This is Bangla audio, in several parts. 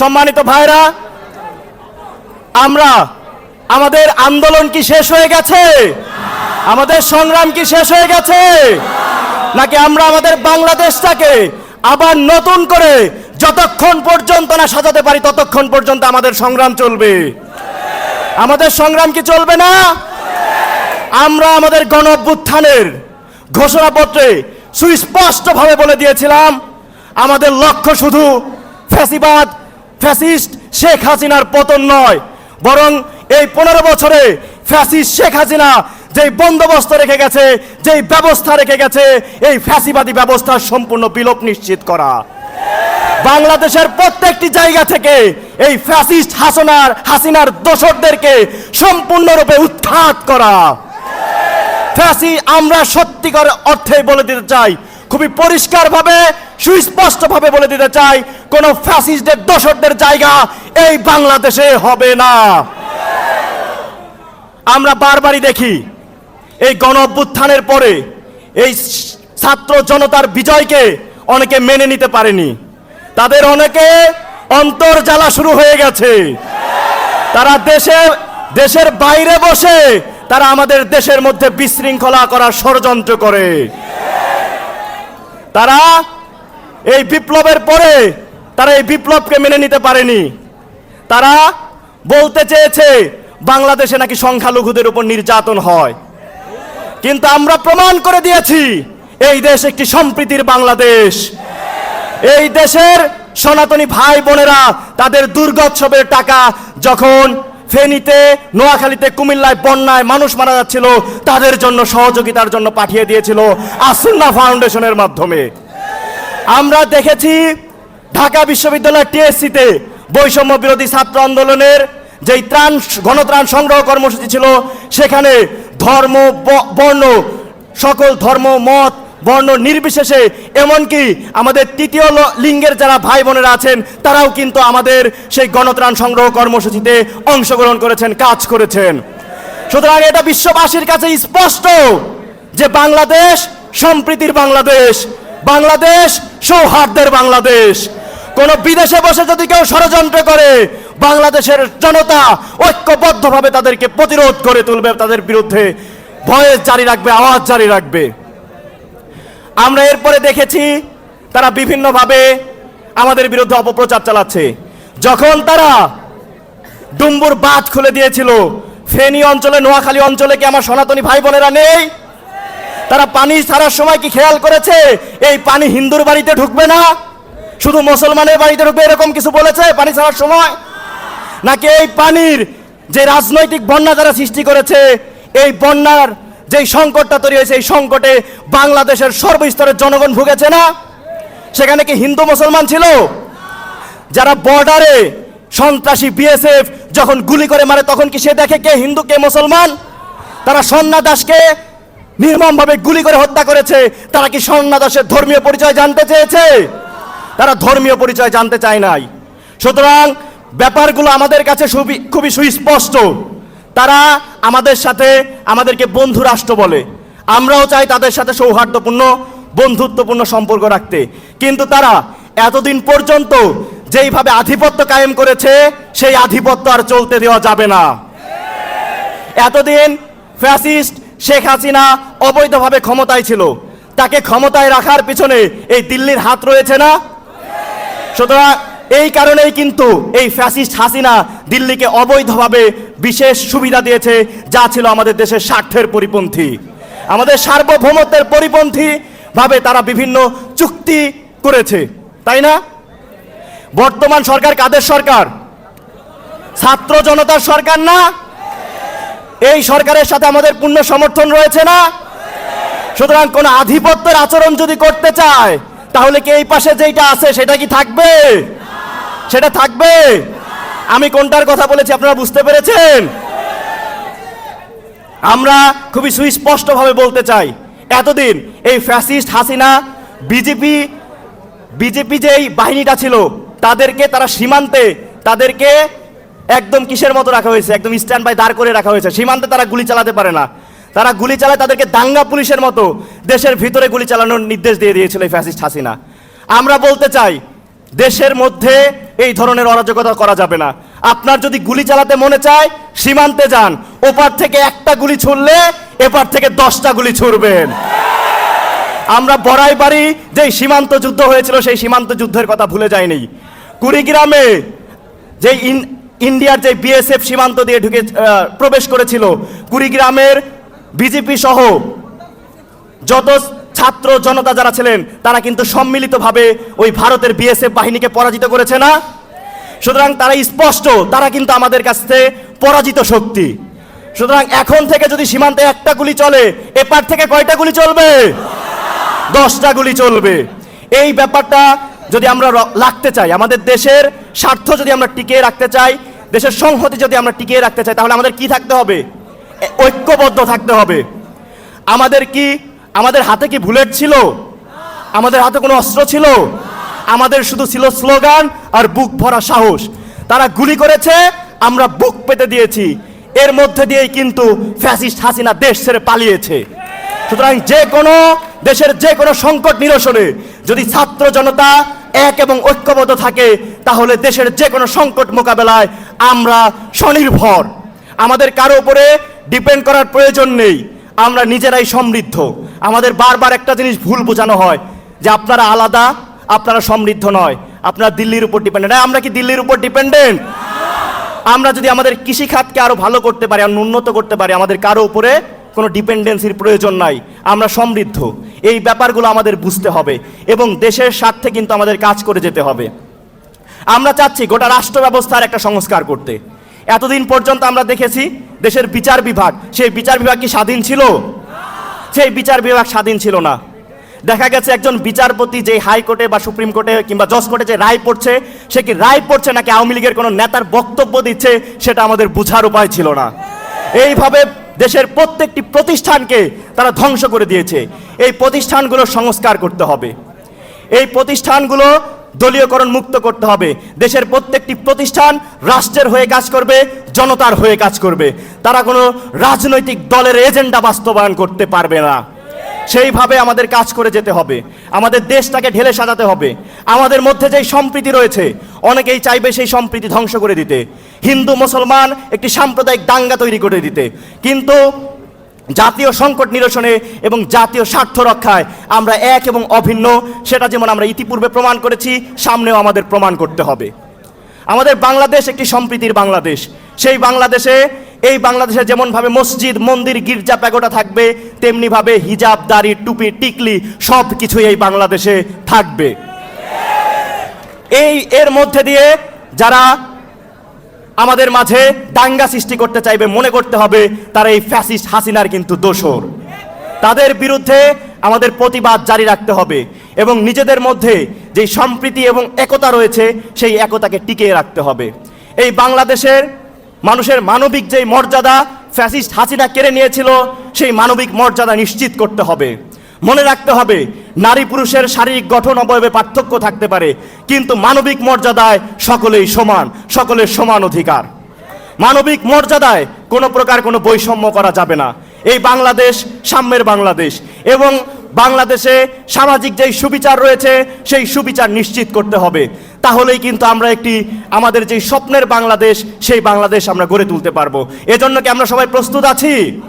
সম্মানিত ভাইরা, আমরা আমাদের আন্দোলন কি শেষ হয়ে গেছে? আমাদের সংগ্রাম কি শেষ হয়ে গেছে? নাকি আমরা আমাদের বাংলাদেশটাকে আবার নতুন করে যতক্ষণ পর্যন্ত না সাজাতে পারি, ততক্ষণ পর্যন্ত আমাদের সংগ্রাম চলবে? আমাদের সংগ্রাম কি চলবে না? আমরা আমাদের গণ অভ্যুত্থানের ঘোষণাপত্রে সুস্পষ্টভাবে বলে দিয়েছিলাম, আমাদের লক্ষ্য শুধু ফ্যাসিবাদ ফ্যাসিস্ট শেখ হাসিনার পতন নয়। বরং এই পনেরো বছরে ফ্যাসিস্ট শেখ হাসিনা যেই বন্দোবস্ত রেখে গেছে, যেই ব্যবস্থা রেখে গেছে, এই ফ্যাসিবাদী ব্যবস্থার সম্পূর্ণ বিলোপ নিশ্চিত করা। বাংলাদেশের প্রত্যেকটি জায়গা থেকে এই ফ্যাসিস্ট হাসনার, হাসিনার দোসরদেরকে সম্পূর্ণরূপে উৎখাত করা। ফ্যাসি, আমরা সত্যিকার অর্থে বলে দিতে চাই, খুবই পরিষ্কারভাবে সুস্পষ্টভাবে বলে দিতে চাই, কোন ফ্যাসিস্টদের দোসরদের জায়গা এই বাংলাদেশে হবে না। আমরা বারবারই দেখি, এই গণ অভ্যুত্থানের পরে এই ছাত্র জনতার বিজয়কে অনেকে মেনে নিতে পারেনি। তাদের অনেকে অন্তর জ্বালা শুরু হয়ে গেছে। তারা দেশে দেশের বাইরে বসে তারা আমাদের দেশের মধ্যে বিশৃঙ্খলা করার ষড়যন্ত্র করে। তারা এই বিপ্লবের পরে তারা এই বিপ্লবকে মেনে নিতে পারেনি। তারা বলতে চেয়েছে, বাংলাদেশে নাকি সংখ্যালঘুদের উপর নির্যাতন হয়। কিন্তু আমরা প্রমাণ করে দিয়েছি, এই দেশ একটি সম্প্রীতির বাংলাদেশ। এই দেশের সনাতনী ভাই বোনেরা তাদের দুর্গোৎসবের টাকা যখন ফেনীতে, নোয়াখালীতে, কুমিল্লায়, বন্যায় মানুষ মারা যাচ্ছিল, তাদের জন্য সহযোগিতার জন্য পাঠিয়ে দিয়েছিল আসুন্না ফাউন্ডেশনের মাধ্যমে। আমরা দেখেছি ঢাকা বিশ্ববিদ্যালয় টিএসসিতে বৈষম্য বিরোধী ছাত্র আন্দোলনের যেই ত্রাণ, গণত্রাণ সংগ্রহ কর্মসূচি ছিল, সেখানে ধর্ম বর্ণ, সকল ধর্ম, মত, বর্ণ নির্বিশেষে, এমনকি আমাদের তৃতীয় লিঙ্গের যারা ভাই বোনেরা আছেন, তারাও কিন্তু আমাদের সেই গণত্রাণ সংগ্রহ কর্মসূচিতে অংশগ্রহণ করেছেন, কাজ করেছেন। সুতরাং এটা বিশ্ববাসীর কাছে স্পষ্ট যে বাংলাদেশ সম্প্রীতির বাংলাদেশ। বাংলাদেশ, সৌহার্দ্যের বাংলাদেশ। কোন বিদেশে বসে যদি কেউ ষড়যন্ত্র করে, বাংলাদেশের জনতা ঐক্যবদ্ধভাবে তাদেরকে প্রতিরোধ করে তুলবে, তাদের বিরুদ্ধে ভয়েস জারি রাখবে, আওয়াজ জারি রাখবে। আমরা এরপরে দেখেছি তারা বিভিন্নভাবে আমাদের বিরুদ্ধে অপপ্রচার চালাচ্ছে। যখন তারা ডুম্বুর বাঁধ খুলে দিয়েছিল, ফেনী অঞ্চলে, নোয়াখালী অঞ্চলে কি আমার সনাতনী ভাই বোনেরা নেই? তারা পানি ছাড়ার সময় কি খেয়াল করেছে? এই পানি হিন্দুর বাড়িতে ঢুকবে না? শুধু মুসলমানের বাড়িতে ঢুকবে এরকম কিছু বলেছে পানি ছাড়ার সময়? নাকি এই পানির যে রাজনৈতিক বন্যা যারা সৃষ্টি করেছে, এই বন্যার যেই সংকটটা তৈরি হয়েছে, এই সংকটে বাংলাদেশের সর্বস্তরের জনগণ ভুগেছে না? সেখানে কি হিন্দু মুসলমান ছিল? যারা বর্ডারে সন্ত্রাসী বিএসএফ যখন গুলি করে মারে, তখন কি সে দেখে কে হিন্দু, কে মুসলমান? তারা সন্না দাসকে নির্মমভাবে গুলি করে হত্যা করেছে। তারা কি সন্না দাসের ধর্মীয় পরিচয় জানতে চেয়েছে? তারা ধর্মীয় পরিচয় জানতে চায় নাই। সুতরাং ব্যাপারগুলো আমাদের কাছে খুবই সুস্পষ্ট। তারা আমাদের সাথে আমাদেরকে বন্ধু রাষ্ট্র বলে। আমরাও চাই তাদের সাথে সৌহার্দ্যপূর্ণ, বন্ধুত্বপূর্ণ সম্পর্ক রাখতে। কিন্তু তারা এতদিন পর্যন্ত যেইভাবে আধিপত্য কায়েম করেছে, সেই আধিপত্য আর চলতে দেওয়া যাবে না। এতদিন ফ্যাসিস্ট শেখ হাসিনা অবৈধভাবে ক্ষমতায় ছিল। তাকে ক্ষমতায় রাখার পিছনে এই দিল্লির হাত রয়েছে না? সুতরাং এই কারণেই কিন্তু এই ফ্যাসিস্ট হাসিনা দিল্লিকে অবৈধভাবে বিশেষ সুবিধা দিয়েছে, যা ছিল আমাদের দেশের স্বার্থের পরিপন্থী। আমাদের সার্বভৌমত্বের পরিপন্থী ভাবে তারা বিভিন্ন চুক্তি করেছে, তাই না? বর্তমান সরকার কাদের সরকার? ছাত্র জনতার সরকার না? এই সরকারের সাথে আমাদের পূর্ণ সমর্থন রয়েছে না? সুতরাং কোন আধিপত্যের আচরণ যদি করতে চায়, তাহলে কি এই পাশে যেটা আছে, সেটা কি থাকবে? সেটা থাকবে? আমি কোনটার কথা বলেছি আপনারা বুঝতে পেরেছেন? আমরা খুবই সুস্পষ্টভাবে বলতে চাই, এতদিন এই ফ্যাসিস্ট হাসিনা, বিজেপি বিজেপি যেই বাহিনীটা ছিল, তাদেরকে তারা সীমান্তে, তাদেরকে একদম কিসের মতো রাখা হয়েছে? একদম স্ট্যান্ড বাই দাঁড় করে রাখা হয়েছে। সীমান্তে তারা গুলি চালাতে পারে না। তারা গুলি চালায় তাদেরকে দাঙ্গা পুলিশের মতো দেশের ভিতরে গুলি চালানোর নির্দেশ দিয়ে দিয়েছিল এই ফ্যাসিস্ট হাসিনা। আমরা বলতে চাই, দেশের মধ্যে এই ধরনের অরাজকতা করা যাবে না। আপনার যদি গুলি চালাতে মনে চায়, সীমান্তে যান। ওপার থেকে একটা গুলি ছুড়লে এপার থেকে দশটা গুলি ছুড়বেন। আমরা বড়াই বাড়ি যে সীমান্ত যুদ্ধ হয়েছিল, সেই সীমান্ত যুদ্ধের কথা ভুলে যায়নি কুড়িগ্রামে যে ইন- ইন্ডিয়ার যে বিএসএফ সীমান্ত দিয়ে ঢুকে প্রবেশ করেছিল, কুড়িগ্রামের বিজেপি সহ যত ছাত্র জনতা যারা ছিলেন, তারা কিন্তু সম্মিলিতভাবে ওই ভারতের বিএসএফ বাহিনীকে পরাজিত করেছে না? সুতরাং তারা স্পষ্ট, তারা কিন্তু আমাদের কাছ থেকে পরাজিত শক্তি। সুতরাং এখন থেকে যদি সীমান্তে একটা গুলি চলে, এপার থেকে কয়টা গুলি চলবে? দশটা গুলি চলবে। এই ব্যাপারটা যদি আমরা রাখতে চাই, আমাদের দেশের স্বার্থ যদি আমরা টিকিয়ে রাখতে চাই, দেশের সংহতি যদি আমরা টিকিয়ে রাখতে চাই, তাহলে আমাদের কি থাকতে হবে? ঐক্যবদ্ধ থাকতে হবে। আমাদের কি, আমাদের হাতে কি বুলেট ছিল? আমাদের হাতে কোনো অস্ত্র ছিল? আমাদের শুধু ছিল স্লোগান আর বুক ভরা সাহস। তারা গুলি করেছে, আমরা বুক পেতে দিয়েছি। এর মধ্যে দিয়েই কিন্তু ফ্যাসিস্ট হাসিনা দেশ ছেড়ে পালিয়েছে। সুতরাং যে কোনো দেশের যে কোনো সংকট নিরসনে যদি ছাত্র জনতা এক এবং ঐক্যবদ্ধ থাকে, তাহলে দেশের যে কোনো সংকট মোকাবেলায় আমরা স্বনির্ভর। আমাদের কারও উপরে ডিপেন্ড করার প্রয়োজন নেই, আমরা নিজেরাই সমৃদ্ধ। আমাদের বারবার একটা জিনিস ভুল বোঝানো হয়, যে আপনারা আলাদা, আপনারা সমৃদ্ধ নয়, আপনারা দিল্লির উপর ডিপেন্ডেন্ট। আমরা কি দিল্লির উপর ডিপেন্ডেন্ট? আমরা যদি আমাদের কৃষিখাতকে আরও ভালো করতে পারি, আর উন্নত করতে পারি, আমাদের কারও উপরে কোনো ডিপেন্ডেন্সির প্রয়োজন নাই, আমরা সমৃদ্ধ। এই ব্যাপারগুলো আমাদের বুঝতে হবে এবং দেশের স্বার্থে কিন্তু আমাদের কাজ করে যেতে হবে। আমরা চাচ্ছি গোটা রাষ্ট্র ব্যবস্থার একটা সংস্কার করতে। এতদিন পর্যন্ত আমরা দেখেছি দেশের বিচার বিভাগ, সেই বিচার বিভাগ কি স্বাধীন ছিল? সেই বিচার বিভাগ স্বাধীন ছিল না। দেখা গেছে একজন বিচারপতি যে হাইকোর্টে বা সুপ্রিম কোর্টে কিংবা জজ কোর্টে যে রায় পড়ছে, সে কি রায় পড়ছে নাকি আওয়ামী লীগের কোনো নেতার বক্তব্য দিচ্ছে, সেটা আমাদের বুঝার উপায় ছিল না। এইভাবে দেশের প্রত্যেকটি প্রতিষ্ঠানকে তারা ধ্বংস করে দিয়েছে। এই প্রতিষ্ঠানগুলো সংস্কার করতে হবে। এই প্রতিষ্ঠানগুলো দলীয়করণ মুক্ত করতে হবে। দেশের প্রত্যেকটি প্রতিষ্ঠান রাষ্ট্রের হয়ে কাজ করবে, জনতার হয়ে কাজ করবে। তারা কোনো রাজনৈতিক দলের এজেন্ডা বাস্তবায়ন করতে পারবে না। সেইভাবে আমাদের কাজ করে যেতে হবে। আমাদের দেশটাকে ঢেলে সাজাতে হবে। আমাদের মধ্যে যেই সম্প্রীতি রয়েছে, অনেকেই চাইবে সেই সম্প্রীতি ধ্বংস করে দিতে। হিন্দু, মুসলমান একটি সাম্প্রদায়িক দাঙ্গা তৈরি করে দিতে। কিন্তু জাতীয় সংকট নিরসনে এবং জাতীয় স্বার্থ রক্ষায় আমরা এক এবং অভিন্ন, সেটা যেমন আমরা ইতিপূর্বে প্রমাণ করেছি, সামনেও আমাদের প্রমাণ করতে হবে। আমাদের বাংলাদেশ একটি সম্প্রীতির বাংলাদেশ। সেই বাংলাদেশে এই বাংলাদেশে যেমনভাবে মসজিদ, মন্দির, গির্জা প্যাগোটা থাকবে, তেমনিভাবে হিজাব, দাড়ি, টুপি, টিকলি সব কিছুই এই বাংলাদেশে থাকবে। এই এর মধ্যে দিয়ে যারা আমাদের মাঝে দাঙ্গা সৃষ্টি করতে চাইবে, মনে করতে হবে তারা এই ফ্যাসিস্ট হাসিনার কিন্তু দোষর। তাদের বিরুদ্ধে আমাদের প্রতিবাদ জারি রাখতে হবে এবং নিজেদের মধ্যে যে সম্প্রীতি এবং একতা রয়েছে, সেই একতাকে টিকিয়ে রাখতে হবে। এই বাংলাদেশের মানুষের মানবিক যেই মর্যাদা ফ্যাসিস্ট হাসিনা কেড়ে নিয়েছিল, সেই মানবিক মর্যাদা নিশ্চিত করতে হবে। মনে রাখতে হবে, নারী পুরুষের শারীরিক গঠন অবয়বে পার্থক্য থাকতে পারে, কিন্তু মানবিক মর্যাদায় সকলেই সমান, সকলের সমান অধিকার। মানবিক মর্যাদায় কোনো প্রকার কোনো বৈষম্য করা যাবে না। এই বাংলাদেশ সাম্যের বাংলাদেশ এবং বাংলাদেশে সামাজিক যেই সুবিচার রয়েছে, সেই সুবিচার নিশ্চিত করতে হবে। তাহলেই কিন্তু আমরা একটি, আমাদের যে স্বপ্নের বাংলাদেশ, সেই বাংলাদেশ আমরা গড়ে তুলতে পারব। এজন্য কি আমরা সবাই প্রস্তুত আছি?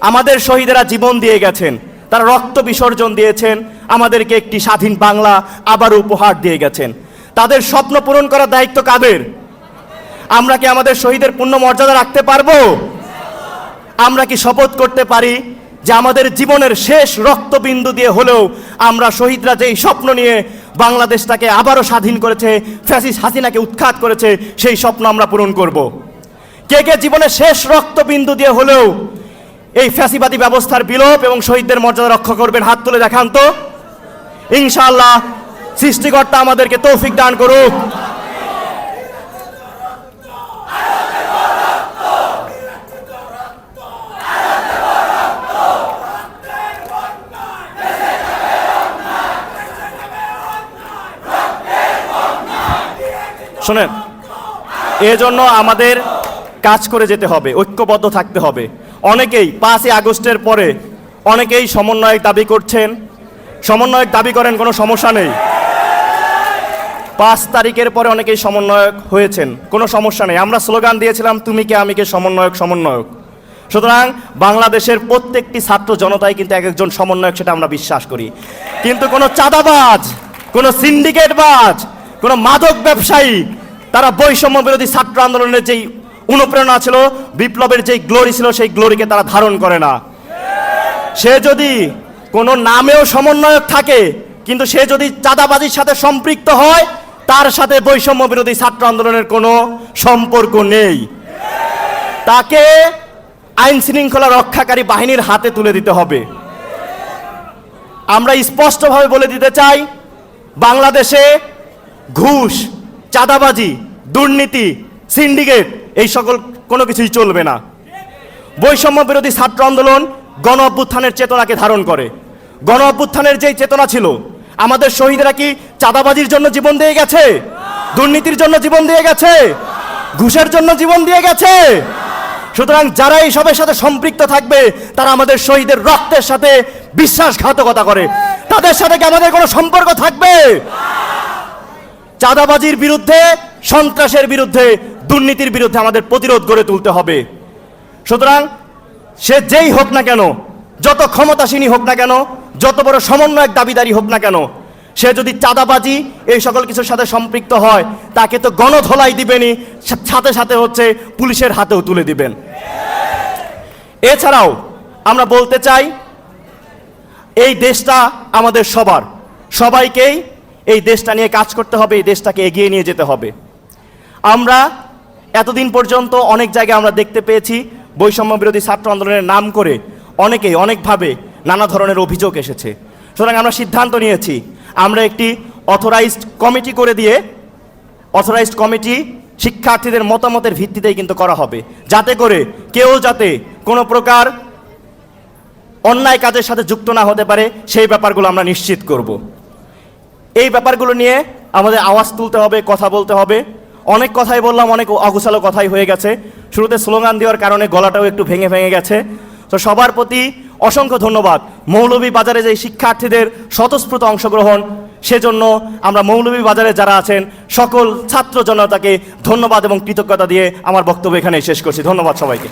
আমাদের শহীদেরা জীবন দিয়ে গেছেন, তারা রক্ত বিসর্জন দিয়েছেন, আমাদেরকে একটি স্বাধীন বাংলা আবার উপহার দিয়ে গেছেন। তাদের স্বপ্ন পূরণ করার দায়িত্ব কাদের? আমরা কি আমাদের শহীদের পূর্ণ মর্যাদা রাখতে পারব? আমরা কি শপথ করতে পারি? যে আমাদের জীবনের শেষ রক্তবিন্দু দিয়ে হলেও আমরা শহীদরা যেই স্বপ্ন নিয়ে বাংলাদেশটাকে আবারও স্বাধীন করেছে, ফ্যাসিস হাসিনাকে উৎখাত করেছে, সেই স্বপ্ন আমরা পূরণ করব। কে কে জীবনের শেষ রক্তবিন্দু দিয়ে হলেও এই ফ্যাসিবাদী ব্যবস্থার বিলোপ এবং শহীদদের মর্যাদা রক্ষা করবেন, হাত তুলে দেখান তো। ইনশাআল্লাহ সৃষ্টিকর্তা আমাদেরকে তৌফিক দান করুক। শোনেন, এজন্য আমাদের কাজ করে যেতে হবে, ঐক্যবদ্ধ থাকতে হবে। অনেকেই পাঁচই আগস্টের পরে অনেকেই সমন্বয়ক দাবি করছেন, সমন্বয়ক দাবি করেন, কোনো সমস্যা নেই। পাঁচ তারিখের পরে অনেকেই সমন্বয়ক হয়েছেন, কোনো সমস্যা নেই। আমরা স্লোগান দিয়েছিলাম, তুমি কে, আমি কে, সমন্বয়ক সমন্বয়ক। সুতরাং বাংলাদেশের প্রত্যেকটি ছাত্র জনতাই কিন্তু এক একজন সমন্বয়ক, সেটা আমরা বিশ্বাস করি। কিন্তু কোনো চাঁদাবাজ, কোনো সিন্ডিকেটবাজ কোনো মাদক ব্যবসায়ী, তারা বৈষম্য বিরোধী ছাত্র আন্দোলনের যেই অনুপ্রেরণা ছিল, বিপ্লবের যেই গ্লোরি ছিল, সেই গ্লোরিকে তারা ধারণ করে না। সে যদি কোনো নামেও সমন্বয়ক থাকে, কিন্তু সে যদি চাঁদাবাজির সাথে সম্পৃক্ত হয়, তার সাথে বৈষম্য বিরোধী ছাত্র আন্দোলনের কোনো সম্পর্ক নেই। তাকে আইন শৃঙ্খলা রক্ষাকারী বাহিনীর হাতে তুলে দিতে হবে। আমরা স্পষ্টভাবে বলে দিতে চাই, বাংলাদেশে ঘুষ, চাঁদাবাজি, দুর্নীতি, সিন্ডিকেট, এই সকল কোনো কিছুই চলবে না। বৈষম্য বিরোধী ছাত্র আন্দোলন গণ অভ্যুত্থানের চেতনাকে ধারণ করে। গণ অভ্যুত্থানের যেই চেতনা ছিল, আমাদের শহীদরা কি চাঁদাবাজির জন্য জীবন দিয়ে গেছে? দুর্নীতির জন্য জীবন দিয়ে গেছে? ঘুষের জন্য জীবন দিয়ে গেছে? সুতরাং যারা এইসবের সাথে সম্পৃক্ত থাকবে, তারা আমাদের শহীদের রক্তের সাথে বিশ্বাসঘাতকতা করে। তাদের সাথে কি আমাদের কোনো সম্পর্ক থাকবে? চাঁদাবাজির বিরুদ্ধে, সন্ত্রাসের বিরুদ্ধে, দুর্নীতির বিরুদ্ধে আমাদের প্রতিরোধ গড়ে তুলতে হবে। সুতরাং সে যেই হোক না কেন, যত ক্ষমতাসীনই হোক না কেন, যত বড় সমন্বয়ক দাবিদারি হোক না কেন, সে যদি চাঁদাবাজি, এই সকল কিছুর সাথে সম্পৃক্ত হয়, তাকে তো গণধোলাই দিবেনই, সাথে সাথে হচ্ছে পুলিশের হাতেও তুলে দিবেন। এছাড়াও আমরা বলতে চাই, এই দেশটা আমাদের সবার, সবাইকেই এই দেশটা নিয়ে কাজ করতে হবে, এই দেশটাকে এগিয়ে নিয়ে যেতে হবে। আমরা এতদিন পর্যন্ত অনেক জায়গায় আমরা দেখতে পেয়েছি বৈষম্য বিরোধী ছাত্র আন্দোলনের নাম করে অনেকেই অনেকভাবে নানা ধরনের অভিযোগ এসেছে। সুতরাং আমরা সিদ্ধান্ত নিয়েছি, আমরা একটি অথরাইজড কমিটি করে দিয়ে অথরাইজড কমিটি শিক্ষার্থীদের মতামতের ভিত্তিতেই কিন্তু করা হবে। যাতে করে কেউ যাতে কোনো প্রকার অন্যায় কাজের সাথে যুক্ত না হতে পারে, সেই ব্যাপারগুলো আমরা নিশ্চিত করব। এই ব্যাপারগুলো নিয়ে আমাদের আওয়াজ তুলতে হবে, কথা বলতে হবে। অনেক কথাই বললাম, অনেক অগুছালো কথাই হয়ে গেছে। শুরুতে স্লোগান দেওয়ার কারণে গলাটাও একটু ভেঙে ভেঙে গেছে। তো সবার প্রতি অসংখ্য ধন্যবাদ। মৌলভী বাজারে যে শিক্ষার্থীদের স্বতঃস্ফূর্ত অংশগ্রহণ, সেজন্য আমরা মৌলভী বাজারে যারা আছেন, সকল ছাত্র জনতাকে ধন্যবাদ এবং কৃতজ্ঞতা দিয়ে আমার বক্তব্য এখানে শেষ করছি। ধন্যবাদ সবাইকে।